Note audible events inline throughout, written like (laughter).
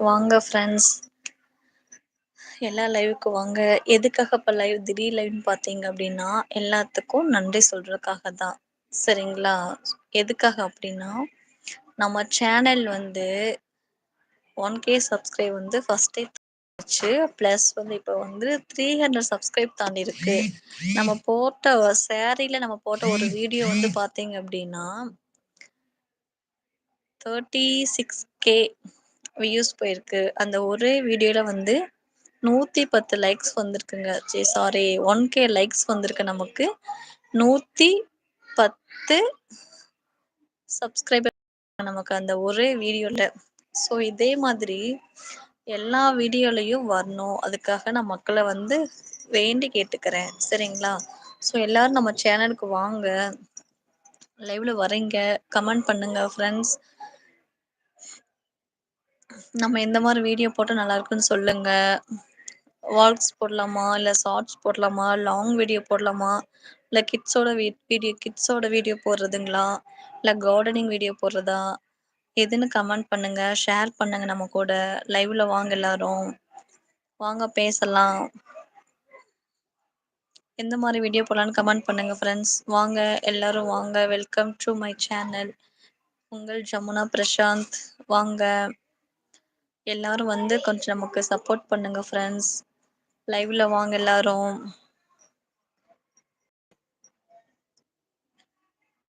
வாங்க ஃப்ரெண்ட்ஸ் எல்லா லைவுக்கு வாங்க. எதுக்காக இப்போ லைவ் திடீர் லைவ்னு பார்த்தீங்க அப்படின்னா எல்லாத்துக்கும் நன்றி சொல்றதுக்காக தான். சரிங்களா? எதுக்காக அப்படின்னா நம்ம சேனல் வந்து ஒன் கே சப்ஸ்கிரைப் வந்து ஃபர்ஸ்டே ச்சு ப்ளஸ் வந்து இப்போ வந்து த்ரீ ஹண்ட்ரட் சப்ஸ்கிரைப் தாண்டி நம்ம போட்ட சேரீல நம்ம போட்ட ஒரு வீடியோ வந்து பார்த்தீங்க அப்படின்னா தேர்ட்டி சிக்ஸ் கே வியூஸ் போயிருக்கு. அந்த ஒரே வீடியோல வந்து நூத்தி பத்து லைக்ஸ் வந்திருக்குங்க. சரி சாரி ஒன் கே லைக்ஸ் வந்திருக்கு நமக்கு. நூத்தி பத்து சப்ஸ்கிரைபர் நமக்கு அந்த ஒரே வீடியோல ஸோ இதே மாதிரி எல்லா வீடியோலையும் வரணும். அதுக்காக நான் மக்களை வந்து வேண்டி கேட்டுக்கிறேன். சரிங்களா? ஸோ எல்லாரும் நம்ம சேனலுக்கு வாங்க. லைவ்ல வரீங்க. கமெண்ட் பண்ணுங்க ஃப்ரெண்ட்ஸ் நம்ம எந்த மாதிரி வீடியோ போட்டா நல்லா இருக்குன்னு சொல்லுங்க. வால்ஸ் போடலாமா? இல்லை ஷார்ட்ஸ் போடலாமா? லாங் வீடியோ போடலாமா? இல்லை கிட்ஸோட வீடியோ கிட்ஸோட வீடியோ போடுறதுங்களா? இல்லை கார்டனிங் வீடியோ போடுறதா? எதுன்னு கமெண்ட் பண்ணுங்க. ஷேர் பண்ணுங்க நம்ம கூட. லைவ்ல வாங்க எல்லாரும். வாங்க பேசலாம். எந்த மாதிரி வீடியோ போடலான்னு கமெண்ட் பண்ணுங்க ஃப்ரெண்ட்ஸ் வாங்க எல்லாரும் வாங்க. வெல்கம் டு மை சேனல் உங்கள் ஜமுனா பிரசாந்த். வாங்க. எல்லாரும் வந்து கொஞ்சம் நமக்கு சப்போர்ட் பண்ணுங்க ஃப்ரெண்ட்ஸ் லைவ்ல வாங்க எல்லாரும்.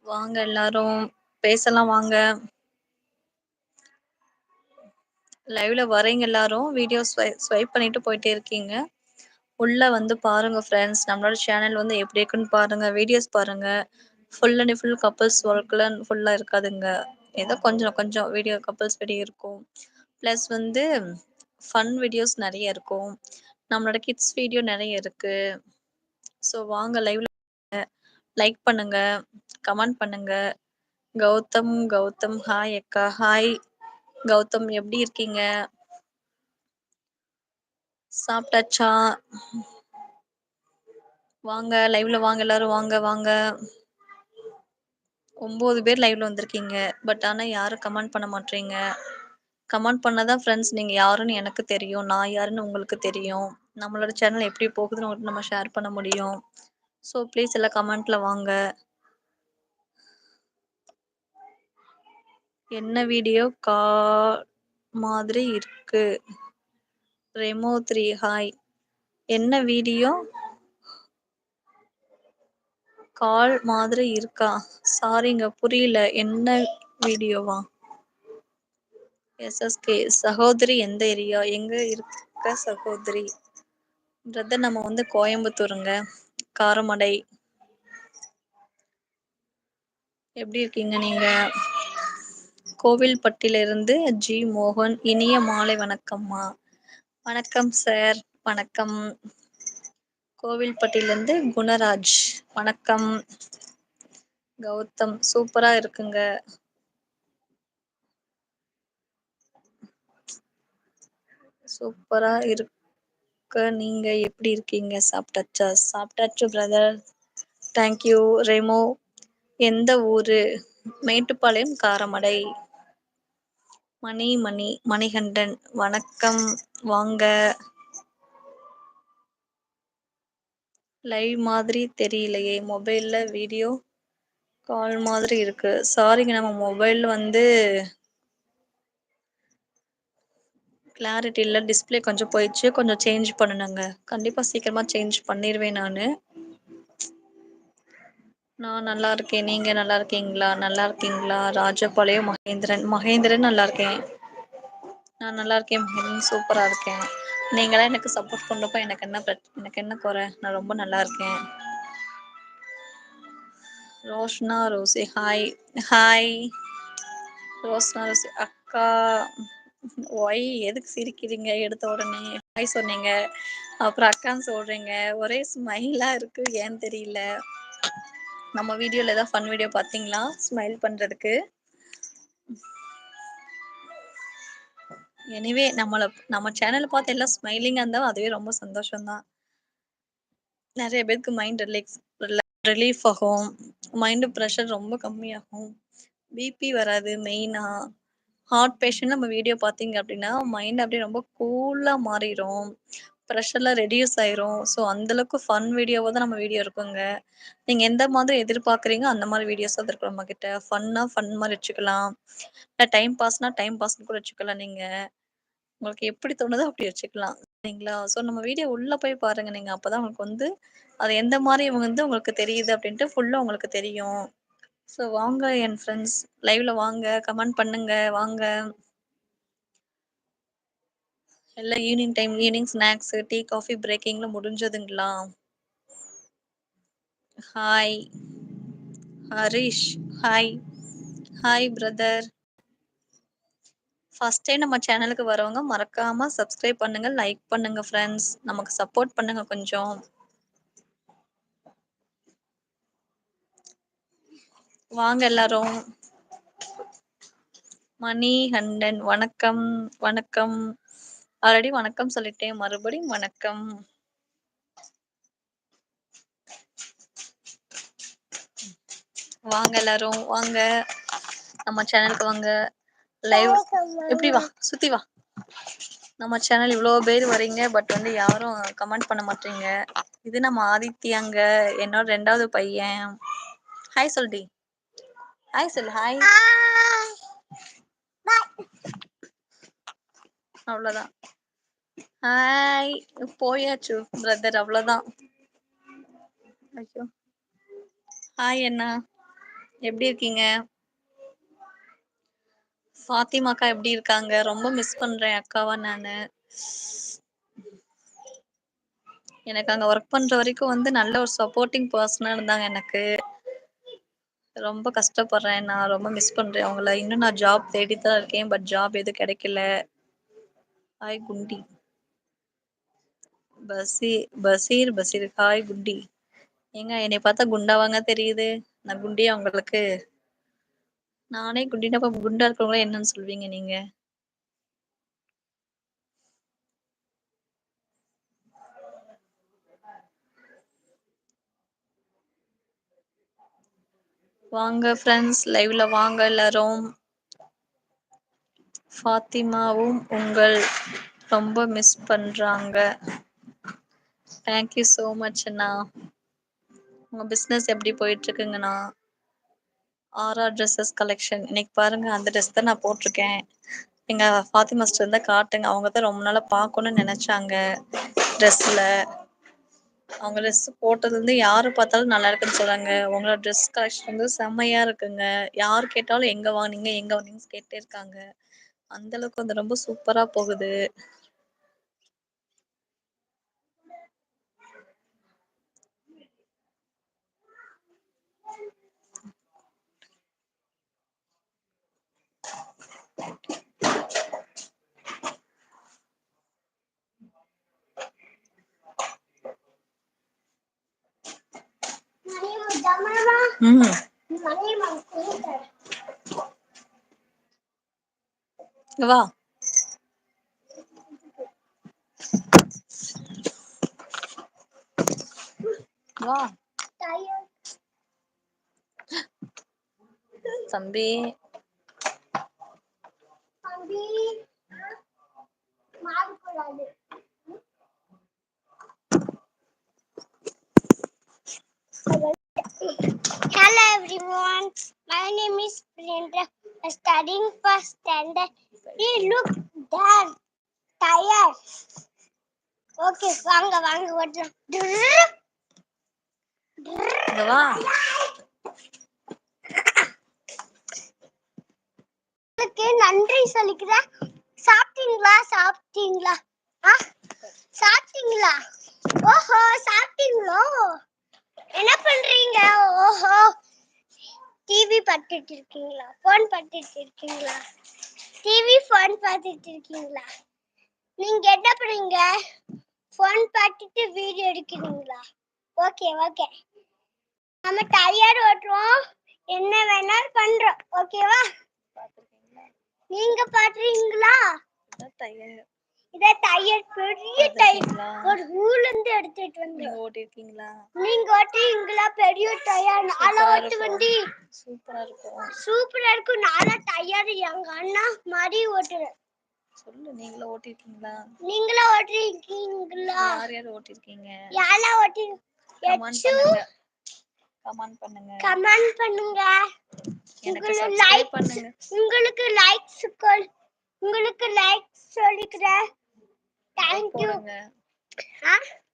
வாங்க எல்லாரும். பேசலாம் வாங்க. லைவ்ல வரீங்க எல்லாரும். வீடியோ ஸ்வைப் பண்ணிட்டு போயிட்டே இருக்கீங்க. உள்ள வந்து பாருங்க ஃப்ரெண்ட்ஸ் நம்மளோட சேனல் வந்து எப்படி இருக்குன்னு பாருங்க. வீடியோஸ் பாருங்க. ஃபுல் அண்ட் ஃபுல் கப்புள்ஸ் ஒர்க்ல ஃபுல்லா இருக்காதுங்க. ஏதோ கொஞ்சம் கொஞ்சம் வீடியோ கப்புள்ஸ் வீடியோ இருக்கும். பிளஸ் வந்து ஃபன் வீடியோஸ் நிறைய இருக்கும். நம்மளோட கிட்ஸ் வீடியோ நிறைய இருக்கு. சோ வாங்க லைவ்ல லைக் பண்ணுங்க கமெண்ட் பண்ணுங்க. கௌதம் கௌதம் ஹாய் அக்கா ஹாய் கௌதம் எப்படி இருக்கீங்க? சாப்பிட்டாச்சா? வாங்க லைவ்ல வாங்க எல்லாரும் வாங்க வாங்க. ஒன்பது பேர் லைவ்ல வந்திருக்கீங்க பட் ஆனா யாரும் கமெண்ட் பண்ண மாட்றீங்க. கமெண்ட் பண்ணதான் ஃப்ரெண்ட்ஸ் நீங்க யாருன்னு எனக்கு தெரியும். நான் யாருன்னு உங்களுக்கு தெரியும். நம்மளோட சேனல் எப்படி போகுதுன்னு உங்களுக்கு நம்ம ஷேர் பண்ண முடியும். ஸோ ப்ளீஸ் எல்லாம் கமெண்ட்ல வாங்க. என்ன வீடியோ கால் மாதிரி இருக்கு? ரெமோ த்ரீ ஹாய் என்ன வீடியோ கால் மாதிரி இருக்கா? சாரிங்க புரியல. என்ன வீடியோவா எஸ் எஸ் கே சகோதரி எந்த ஏரியா? எங்க இருக்க சகோதரி? பிரதர் நம்ம வந்து கோயம்புத்தூருங்க. காரமடை. எப்படி இருக்கீங்க நீங்க? கோவில்பட்டில இருந்து ஜி மோகன் இனிய மாலை வணக்கம்மா. வணக்கம் சார் வணக்கம். கோவில்பட்டில இருந்து குணராஜ். வணக்கம். கௌதம் சூப்பரா இருக்குங்க. சூப்பரா இருக்க. நீங்க எப்படி இருக்கீங்க? சாப்பிட்டாச்சா? சாப்பிட்டாச்சு பிரதர் தேங்க்யூ ரெமோ. எந்த ஊரு? மேட்டுப்பாளையம் காரமடை. மணி மணி மணிகண்டன். வணக்கம். வாங்க. லைவ் மாதிரி தெரியலையே. மொபைல்ல வீடியோ கால் மாதிரி இருக்கு. சாரிங்க நம்ம மொபைல் வந்து கிளாரிட்டி இல்லை டிஸ்பிளே கொஞ்சம் போயிடுச்சு. கொஞ்சம் சேஞ்ச் பண்ணணுங்க கண்டிப்பாக சீக்கிரமாக சேஞ்ச் பண்ணிடுவேன் நான். நான் நல்லா இருக்கேன். நீங்கள் நல்லா இருக்கீங்களா? நல்லா இருக்கீங்களா? ராஜபாளையம் மகேந்திரன். மகேந்திரன் நல்லா இருக்கேன். நான் நல்லா இருக்கேன் மகேந்திரன். சூப்பராக இருக்கேன். நீங்களாம் எனக்கு சப்போர்ட் பண்ணப்ப எனக்கு என்ன எனக்கு என்ன குறை? நான் ரொம்ப நல்லா இருக்கேன். Roshna Rousey. Hi hi Roshna Rosie. அக்கா. ஒய் எதுக்கு சிரிக்கிறீங்க? எடுத்த உடனே ஹாய் சொன்னீங்க. அப்புறம் அக்கான்னு சொல்றீங்க. ஒரே ஸ்மைலா இருக்கு. ஏன்னு தெரியல. நம்ம வீடியோல ஏதாவது ஃபன் வீடியோ பாத்தீங்களா? ஸ்மைல் பண்றதுக்கு. எனிவே நம்மள நம்ம சேனல் பார்த்து எல்லாம் ஸ்மைலிங்கா இருந்தா அதுவே ரொம்ப சந்தோஷம்தான். நிறைய பேருக்கு மைண்ட் ரிலாக்ஸ் ரிலீஃப் ஆகும். மைண்டு ப்ரெஷர் ரொம்ப கம்மியாகும். பிபி வராது மெயினாக ஹார்ட் பேஷண்ட் நம்ம வீடியோ பார்த்தீங்க அப்படின்னா, மைண்ட் அப்படியே ரொம்ப கூலாக மாறிடும் ப்ரெஷர்லாம் ரெடியூஸ் ஆயிரும். ஸோ, அந்தளவுக்கு ஃபன் வீடியோவாக தான் நம்ம வீடியோ இருக்குங்க. நீங்கள் எந்த மாதிரி எதிர்பார்க்குறீங்க அந்த மாதிரி வீடியோஸ் தான் இருக்கும் நம்மக்கிட்ட ஃபன்னா ஃபன் மாதிரி வச்சுக்கலாம். இல்லை டைம் பாஸ்னா, டைம் பாஸ்ன்னு கூட வச்சுக்கலாம் நீங்கள் உங்களுக்கு எப்படி தோணுதோ அப்படி வச்சுக்கலாம். சரிங்களா? ஸோ, நம்ம வீடியோ உள்ளே போய் பாருங்கள் நீங்கள் அப்போ தான் உங்களுக்கு வந்து, அது எந்த மாதிரி வந்து உங்களுக்கு தெரியுது அப்படின்ட்டு ஃபுல்லாக உங்களுக்கு தெரியும். ஸோ, வாங்க என் ஃப்ரெண்ட்ஸ் லைவ்ல வாங்க, கமெண்ட் பண்ணுங்க, வாங்க. எல்லாம் evening time evening snacks, tea, coffee பிரேக்கிங்ல முடிஞ்சதுங்களா? Hi. Harish. Hi. Hi brother. First time நம்ம சேனலுக்கு வரவங்க மறக்காம சப்ஸ்கிரைப் பண்ணுங்க, லைக் பண்ணுங்க ஃப்ரெண்ட்ஸ். நமக்கு சப்போர்ட் பண்ணுங்க கொஞ்சம். வாங்க எல்லாரும். மணி ஹண்டன் வணக்கம், வணக்கம். ஆல்ரெடி வணக்கம் சொல்லிட்டேன். மறுபடியும் வணக்கம். வாங்க எல்லாரும் வாங்க. நம்ம சேனலுக்கு வாங்க. லைவ் எப்படி வா, சுத்தி வா. நம்ம சேனல் இவ்ளோ பேர் வரீங்க. பட் வந்து யாரும் கமெண்ட் பண்ண மாட்றீங்க. இது நம்ம ஆதித்யாங்க. என்னோட ரெண்டாவது பையன். ஹாய் சொல்டி. ஹாய் சொல்லு. ஹாய். அவ்வளோதான். ஹாய். போயாச்சு பிரதர் அவ்வளோதான். ஐயோ! ஹாய் அண்ணா. எப்படி இருக்கீங்க? ஃபாத்திமா அக்கா எப்படி இருக்காங்க? ரொம்ப மிஸ் பண்றேன் அக்காவ நானு. எனக்கு அங்க ஒர்க் பண்ற வரைக்கும் வந்து நல்ல ஒரு சப்போர்ட்டிங் பெர்சனா இருந்தாங்க எனக்கு. ரொம்ப கஷ்டப்படுறேன். நான் ரொம்ப மிஸ் பண்றேன் அவங்கள. இன்னும் நான் ஜாப் தேடித்தான் தான் இருக்கேன். பட் ஜாப் எதுவும் கிடைக்கல. ஹாய் குண்டி. பசி பசீர் பசீர். ஹாய் குண்டி. ஏங்க என்னை பார்த்தா குண்டாவாங்க தெரியுது? நான் குண்டியா உங்களுக்கு? நானே குண்டினா குண்டா இருக்கிறவங்கள என்னன்னு சொல்வீங்க நீங்க? வாங்க ஃப்ரெண்ட்ஸ் லைவ்ல வாங்க எல்லாரும். ஃபாத்திமாவும் உங்கள் ரொம்ப மிஸ் பண்றாங்க. தேங்க் யூ மச் அண்ணா. உங்க பிஸ்னஸ் எப்படி போயிட்டு இருக்குங்கண்ணா? RR dresses collection. இன்னைக்கு பாருங்க அந்த ட்ரெஸ் தான் நான் போட்டிருக்கேன். எங்க ஃபாத்திமா சிஸ்டர் தான் காட்டுங்க. அவங்க தான் ரொம்ப நாளா பார்க்கணும்னு நினைச்சாங்க ட்ரெஸ்ல. அவங்க ட்ரெஸ் போட்டது வந்து யாரு பார்த்தாலும் நல்லா இருக்குன்னு சொல்றாங்க. உங்களோட ட்ரெஸ் கலெக்ஷன் வந்து செம்மையா இருக்குங்க. யார் கேட்டாலும் எங்க வாங்கினீங்க எங்க வாங்கினீங்கன்னு கேட்டே இருக்காங்க. அந்த அளவுக்கு வந்து ரொம்ப சூப்பரா போகுது. வா. வா. தம்பி. Standard. Hey, look, dad, tired. Okay, வாங்க வாங்க ஓட்டலாம். இங்க வா. உங்களுக்கு நன்றி சொல்லிக்கிறேன். சாப்பிட்டீங்களா சாப்பிட்டீங்களா ஆ சாப்பிட்டீங்களா ஓஹோ சாப்பிட்டீங்களோ என்ன பண்றீங்க ஓஹோ டிவி பார்த்துட்டு இருக்கீங்களா ஃபோன் பார்த்துட்டு இருக்கீங்களா டிவி ஃபோன் பார்த்துட்டு இருக்கீங்களா நீங்க என்ன பண்றீங்க ஃபோன் பார்த்துட்டு வீடியோ எடுக்கிறீங்களா? ஓகே ஓகே நம்ம டயர் ஓட்டுறோம் என்ன வேணாலும் பண்றோம். ஓகேவா நீங்க பாத்துறீங்களா. இத டயர் பெரிய டயர்? ஒரு ஊர்ல இருந்து எடுத்துட்டு வந்து. ஓட்டிருக்கீங்களா நீங்க ஓட்டுவீங்களா பெரிய டயர் நாளா ஓட்டு. வண்டி. சூப்பரா இருக்கும். சூப்பரா இருக்கும். நாளா டயர் எங்க அண்ணா மாதிரி ஓட்டுறேன் சொல்லு நீங்களும் ஓட்டிருக்கீங்களா? நீங்களும் ஓட்டிருக்கீங்களா? யார் யார் ஓட்டிருக்கீங்க? யாரெல்லாம் ஓட்டி கமெண்ட் பண்ணுங்க. கமெண்ட் பண்ணுங்க. உங்களுக்கு லைக் பண்ணுங்க. உங்களுக்கு லைக்ஸ் உங்களுக்கு லைக் சொல்லிக்கிறேன். லைக் தேங்க்யூ போடுங்க.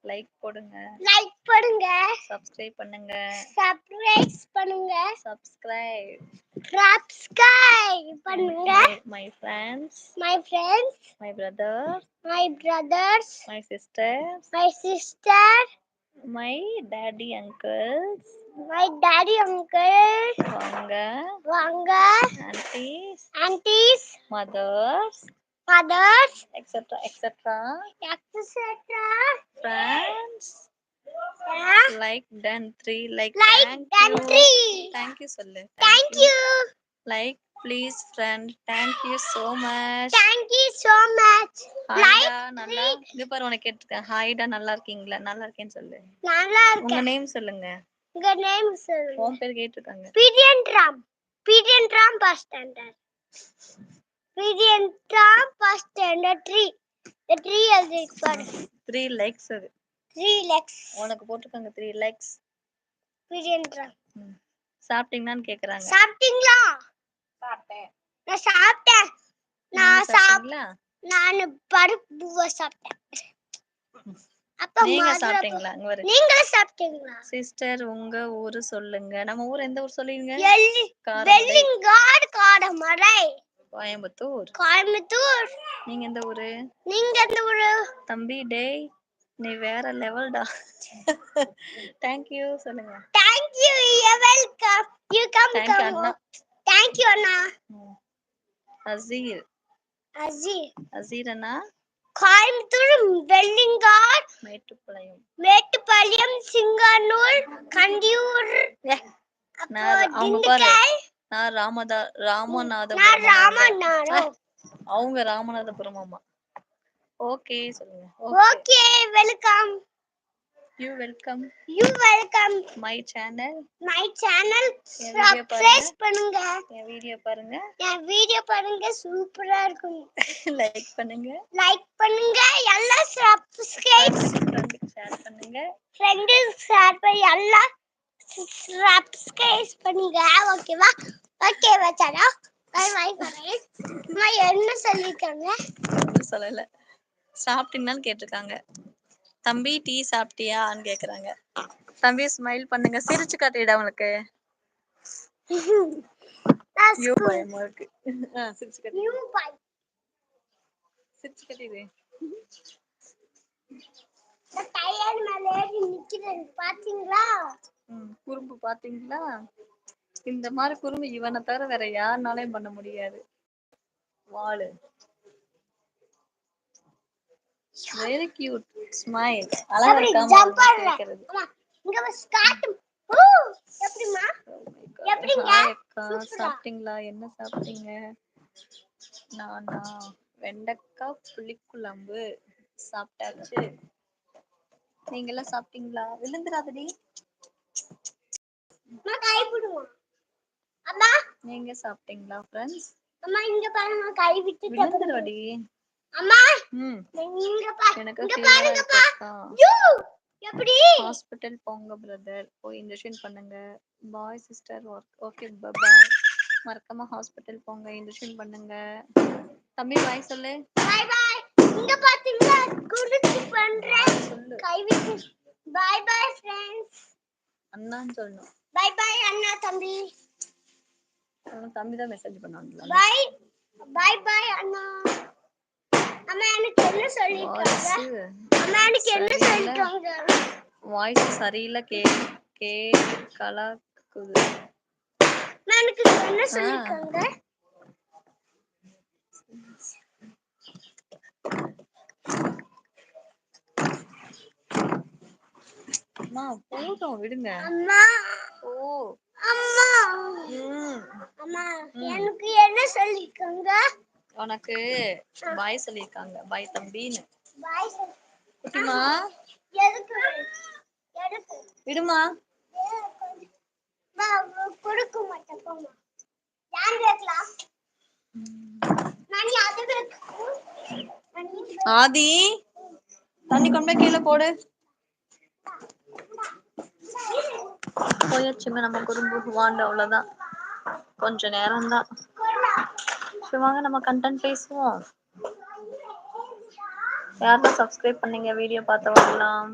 லைக் போடுங்க. லைக் பண்ணுங்க சப்ஸ்கிரைப் பண்ணுங்க. சப்ஸ்கிரைப் பண்ணுங்க. சப்ஸ்கிரைப் சப்ஸ்கிரைப் பண்ணுங்க. My friends my friends my brother my brothers my sisters my sister my daddy uncles my daddy uncle வாங்க வாங்க aunties aunties mothers mothers etcetera etcetera etcetera friends like done three like like thank country thank you சொல்லு thank you like please friend thank you so much. தேங்க் you so much. நல்லா இங்க பாரு உனக்கு கேட்டிருக்கேன். ஹாய்டா நல்லா இருக்கீங்களா? நல்லா இருக்கேன்னு சொல்லு. நல்லா உங்க இருக்கு நேம் சொல்லுங்க. உங்க நேம் சொல்லுங்க. உன் பேர் கேட்டிருக்காங்க. பிரியன் ராம் பிரியன் ராம் பஸ் ஸ்டாண்டர்ட் பிரியன் எழுதி பாரு த்ரீ லைக்ஸ் அது. த்ரீ லெக்ஸ் உனக்கு போட்டிருக்காங்க த்ரீ லைக்ஸ் பிரியன் சாப்பிட்டீங்களான்னு கேக்குறாங்க. சாப்பிட்டீங்களா? சாப்பிட்டேன். நான் சாப்பிட்டேன். நான் சாப் சாப்பிட்டீங்களா? நான் பருப்பு சாப்பிட்டேன். அப்ப நீங்க சாப்பிட்டீங்களா? இங்க வரு நீங்களும் சாப்பிட்டீங்களா? சிஸ்டர் உங்க ஊரு சொல்லுங்க. நம்ம ஊர் எந்த ஊர் சொல்லுவீங்க? வெள்ளிங்காடு காடமடை. கோயம்புத்தூர். கோயம்புத்தூர். நீங்க எந்த ஊரு? நீங்க எந்த ஊரு? தம்பி டேய் நீ வேற லெவல்டா. தேங்க்யூ சொல்லுங்க. Thank you you welcome you come come thank you அண்ணா. அசீர். அஜி அசீர் அண்ணா. கோயம்புத்தூர் வெள்ளிங்காட் மேட்டுப்பாளையம். மேட்டுப்பாளையம் சிங்கானூர் கண்டியூர். அவங்க பாரு. நான் ராமதா ராமநாதபுரம் அவங்க ராமநாதபுரம் அம்மா ஓகே சொல்லுங்க. Okay welcome you welcome you welcome my channel my channel subscribe பண்ணுங்க. என் வீடியோ பாருங்க. என் வீடியோ பாருங்க சூப்பரா இருக்கும். லைக் பண்ணுங்க. லைக் பண்ணுங்க எல்லாம் சப்ஸ்கிரைப் ஃப்ரெண்டுக்கு ஷேர் பண்ணுங்க. ஃப்ரெண்டு ஷேர் பண்ணி எல்லாம் சப்ஸ்கிரைப் பண்ணுங்க ஓகேவா ஓகே வச்சாரா பை பை பை அம்மா என்ன சொல்லிருக்காங்க? சொல்லல. சாப்பிட்டீங்களான்னு கேட்டிருக்காங்க. தம்பி டீ சாப்பிட்டியான்னு கேக்குறாங்க. தம்பி ஸ்மைல் பண்ணுங்க. சிரிச்சு காட்டிடா உனக்கு. (laughs) ஐயோ பயமா இருக்கு. ஆ, சிரிச்சு காட்டு. நியூ பை சிரிச்சு காட்டிடு டயர் மேல ஏறி நிக்கிறேன். பாத்தீங்களா? ம், குறும்பு பாத்தீங்களா? இந்த மாதிரி குறும்பு இவனை தவிர வேற யாருனாலையும் பண்ண முடியாது. வாளு. வெரி கியூட் ஸ்மைல் அழகா கேக்குறது. இங்க காட்டு எப்படிமா எப்படிங்க? சூப்பரா. சாப்பிட்டீங்களா? என்ன சாப்பிட்டீங்க? நானா? வெண்டைக்காய் புளிக்குழம்பு. சாப்பிட்டாச்சு. நீங்க எல்லாம் சாப்பிட்டீங்களா? விழுந்துராதடி அம்மா நீங்க சாப்பிட்டீங்களா ஃப்ரெண்ட்ஸ் அம்மா இங்க பாருங்க கை விட்டு விழுந்துருவாடி. அம்மா இங்க பா எனக்கு பாருங்கப்பா. யூ எப்படி? ஹாஸ்பிட்டல் போங்க பிரதர் போய் இன்ஜெக்ஷன் பண்ணுங்க. பாய் சிஸ்டர் ஓகே பாய் மறக்காம ஹாஸ்பிட்டல் போங்க இன்ஜெக்ஷன் பண்ணுங்க. தம்பி பாய் சொல்லு. பை பை இங்க பாத்தீங்களா? குடிச்சு பண்றேன். கை விட்டு. பை பை ஃப்ரெண்ட்ஸ் அண்ணான்னு சொல்லணும். பை பை அண்ணா தம்பி. தம்பி தான் மெசேஜ் பண்ணாங்களா பை பை பை அண்ணா அம்மா எனக்கு என்ன சொல்லிருக்காங்க? அம்மா எனக்கு என்ன. சொல்லிருக்காங்க? வாய்ஸ் சரியில்லை. கே கே கலக்குது. அம்மா எனக்கு என்ன சொல்லிருக்காங்க? அம்மா போதும் விடுங்க. அம்மா. ஓ. அம்மா. அம்மா எனக்கு என்ன சொல்லிருக்காங்க உனக்கு பாய் சொல்லிருக்காங்க பாய் தம்பின்னு. பாய் குட்டிமா? எதுக்கு எதுக்கு விடுமா? மா, கொடுக்க மாட்டேன் போமா யார் கேட்கலாம் ஆதி தண்ணி கொண்டு போய் கீழே போடு. போயாச்சுங்க. நம்ம குறும்பு வாண்டு அவ்வளவுதான். கொஞ்ச நேரம்தான். சரி வாங்க நம்ம கண்டென்ட் பேசுவோம். யாரெல்லாம் சப்ஸ்கிரைப் பண்ணீங்க? வீடியோ பார்த்தவங்கலாம்.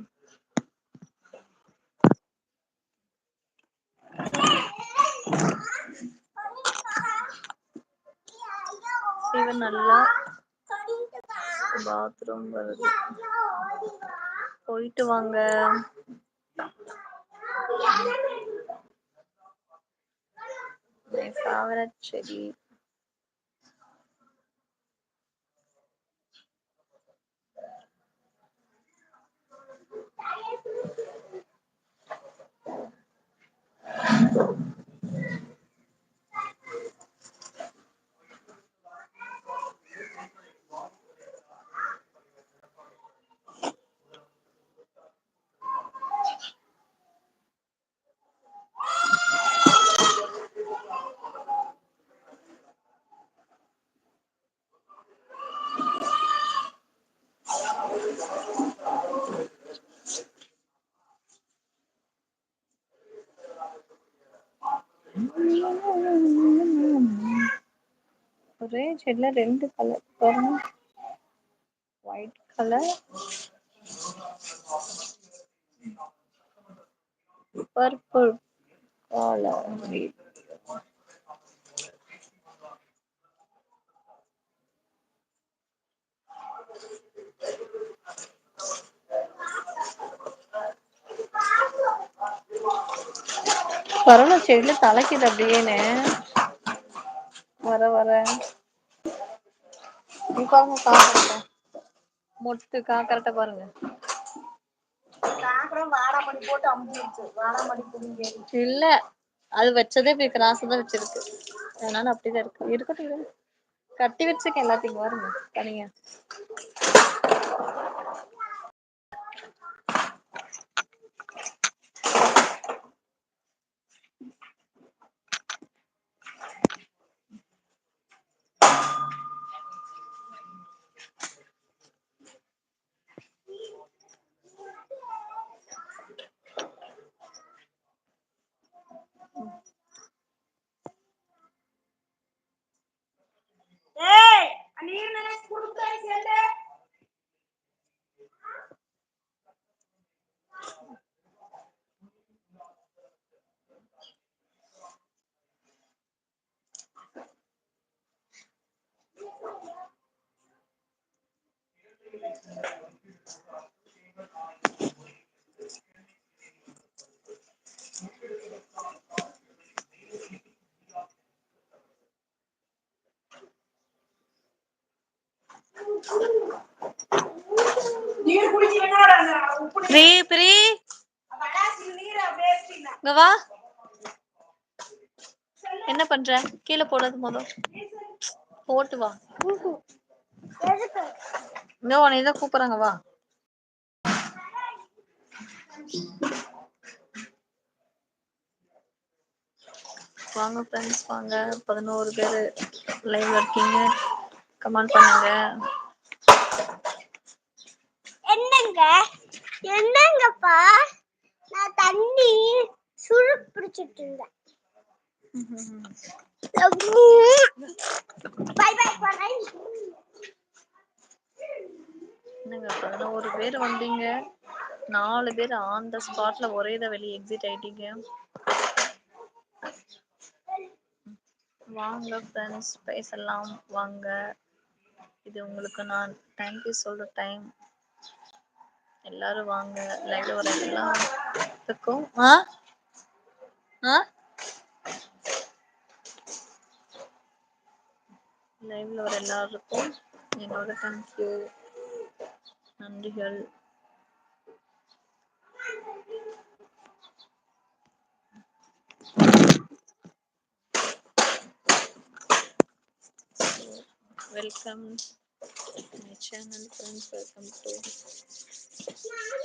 சிவன் நல்லா பாத்ரூம் வருது. போயிட்டு வாங்க. My favorite செடி ஒரே செடில ரெண்டு கலர் பாருங்க white colour purple colour corona செடியில தலைக்குது அப்படியேன்னு வர வர. பாருங்க காக்கரட்டை மொட்டு காக்கரட்டை பாருங்க. இல்ல அது வச்சதே இப்படி கிராஸ் தான் வச்சிருக்கு. அதனால அப்படிதான் இருக்கு. இருக்கட்டும் இரு. கட்டி வச்சிருக்கேன் எல்லாத்தையும் பாருங்க. தனியா ஏய் நீர் நினைச்சு கொடுத்தாய் செல்லு நீர் குடிச்சு என்னடா உப்பு பிரி பிரி வளாசி நீர் அப்படியே வச்சிட்டீங்க. இங்க வா. என்ன பண்ற? கீழே போடுறது முதல் போட்டு வா. இன்னும் உன உன்னை கூப்பிடுறாங்க வா. வாங்க ஃப்ரெண்ட்ஸ் வாங்க. பதினோரு பேர் லைவ் இருக்கீங்க. கமெண்ட் பண்ணுங்க. என்னங்க? என்னங்கப்பா நான் தண்ணி சுழு பிடிச்சிட்டு இருந்தேன். பை பை போறேன் என்னங்க பதினோரு பேர் வந்தீங்க. நாலு பேர் ஆன் த ஸ்பாட்ல ஒரே இதை வெளியே எக்ஸிட் ஆயிட்டீங்க. வாங்க ஃப்ரெண்ட்ஸ் பேசலாம். வாங்க. இது உங்களுக்கு நான் தேங்க்யூ சொல்ற டைம் எல்லாரும் வாங்க. லைவ்ல வர எல்லாத்துக்கும் ஆ? ஆ லைவ்ல வர எல்லாருக்கும் என்னோட தேங்க்யூ நன்றிகள் welcome my channel friends welcome to உங்கள்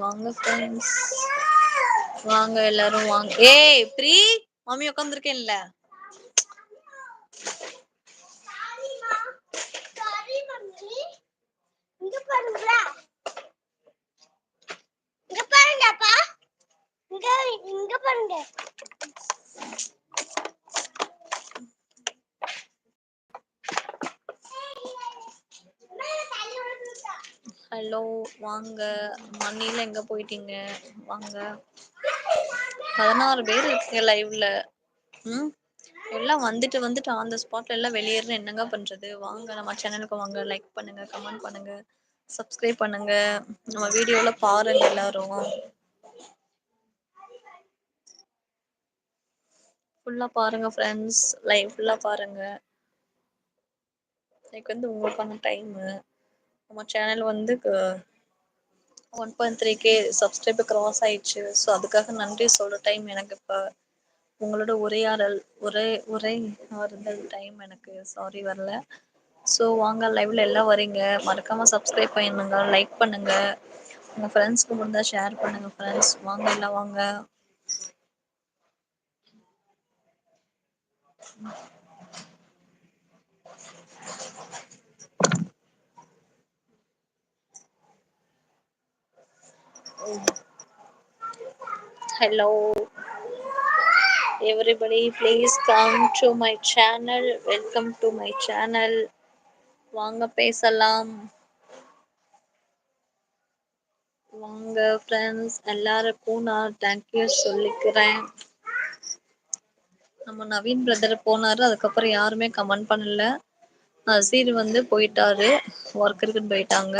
வாங்க ஃப்ரெண்ட்ஸ் வாங்க எல்லாரும் வாங்க. ஏய் ப்ரீ மம்மி உட்காந்துருக்கேன்ல இங்க பாருங்களா இங்க பாருங்கப்பா இங்க இங்க பாருங்க ஹலோ வாங்க மண்ணில எங்க போயிட்டீங்க? வாங்க. பதினாறு பேர் இருக்கீங்க லைவ்ல ம்? எல்லாம் வந்துட்டு வந்துட்டு ஆன் த ஸ்பாட்ல எல்லாம் வெளியேறது என்னங்க பண்றது? வாங்க நம்ம சேனலுக்கு வாங்க. லைக் பண்ணுங்க கமெண்ட் பண்ணுங்க. சப்ஸ்கிரைப் பண்ணுங்க. நம்ம வீடியோல பாருங்க எல்லாரும். ஃபுல்லா பாருங்க ஃப்ரெண்ட்ஸ் லைவ் ஃபுல்லா பாருங்க. லைக் வந்து உங்களுக்கான டைமு நம்ம சேனல் வந்து one point three K subscribe cross ஆயிடுச்சு. ஸோ அதுக்காக நன்றி சொல்ற டைம் எனக்கு இப்போ உங்களோட உரையாடல் உரை உரை ஆறுதல் டைம் எனக்கு சாரி வரல. ஸோ வாங்க லைவ்ல எல்லாம் வரீங்க. மறக்காம சப்ஸ்கிரைப் பண்ணுங்க லைக் பண்ணுங்க. உங்க ஃப்ரெண்ட்ஸ்க்கு முடிந்தா ஷேர் பண்ணுங்க ஃப்ரெண்ட்ஸ் வாங்க எல்லாம் வாங்க. Hello everybody please come to my channel. Welcome to my channel. வாங்க பேசலாம். வாங்க ஃப்ரெண்ட்ஸ் எல்லாருக்கும் நான் தேங்க்யூ சொல்லிக்கிறேன். நம்ம நவீன் பிரதர் போனாரு. அதுக்கப்புறம் யாருமே கமெண்ட் பண்ணல. நசீர் வந்து போயிட்டாரு. ஒர்க் இருக்குன்னு போயிட்டாங்க.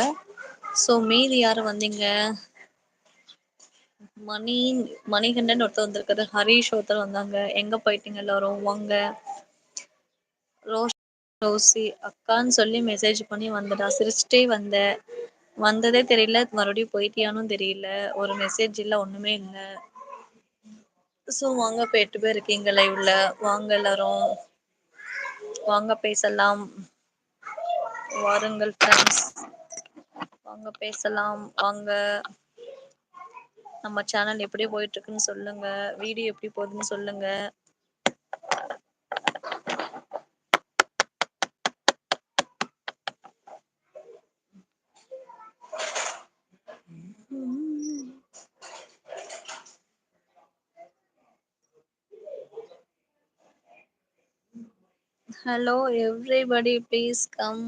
ஸோ மீதி யார் வந்தீங்க? மணி மணிகண்டன் ஒருத்தர் வந்திருக்காரு. ஹரீஷ் ஒருத்தர் வந்தாங்க. எங்க போயிட்டீங்க எல்லாரும்? வாங்க. ரோஸ் ரோசி அக்கான்னு சொல்லி மெசேஜ் பண்ணி வந்துடா. சிரிச்சுட்டே வந்த. வந்ததே தெரியல. மறுபடியும் போயிட்டியானும் தெரியல. ஒரு மெசேஜ் இல்ல ஒண்ணுமே இல்ல. ஸோ வாங்க இப்ப எட்டு பேர் இருக்கீங்க லைவ்ல வாங்க எல்லாரும். வாங்க பேசலாம். வாருங்கள் ஃப்ரெண்ட்ஸ் வாங்க பேசலாம். வாங்க. நம்ம சேனல் எப்படி போயிட்டு இருக்குன்னு சொல்லுங்க வீடியோ எப்படி போகுதுன்னு சொல்லுங்க Hello, everybody, please come.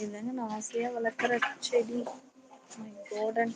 இதுதாங்க நான் ஆசையா வளர்க்குற செடி? Oh my garden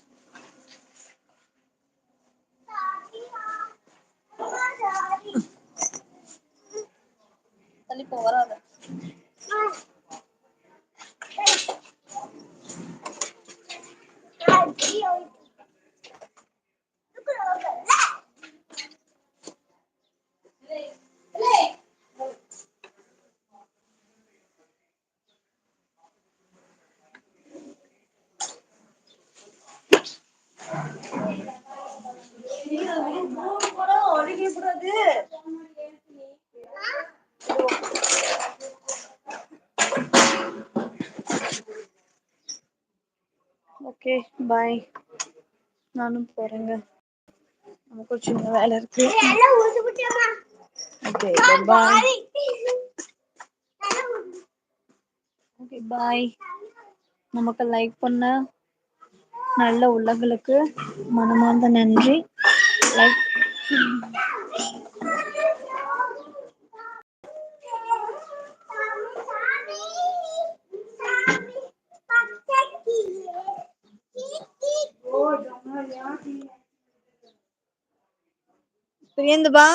okay bye நானும் போறேங்க. நமக்கு ஒரு சின்ன வேலை இருக்கு. ஓகே பாய் ஓகே பாய் நமக்கு லைக் பண்ண நல்ல உள்ளங்களுக்கு மனமார்ந்த நன்றி. லைக் பிரியந்து பா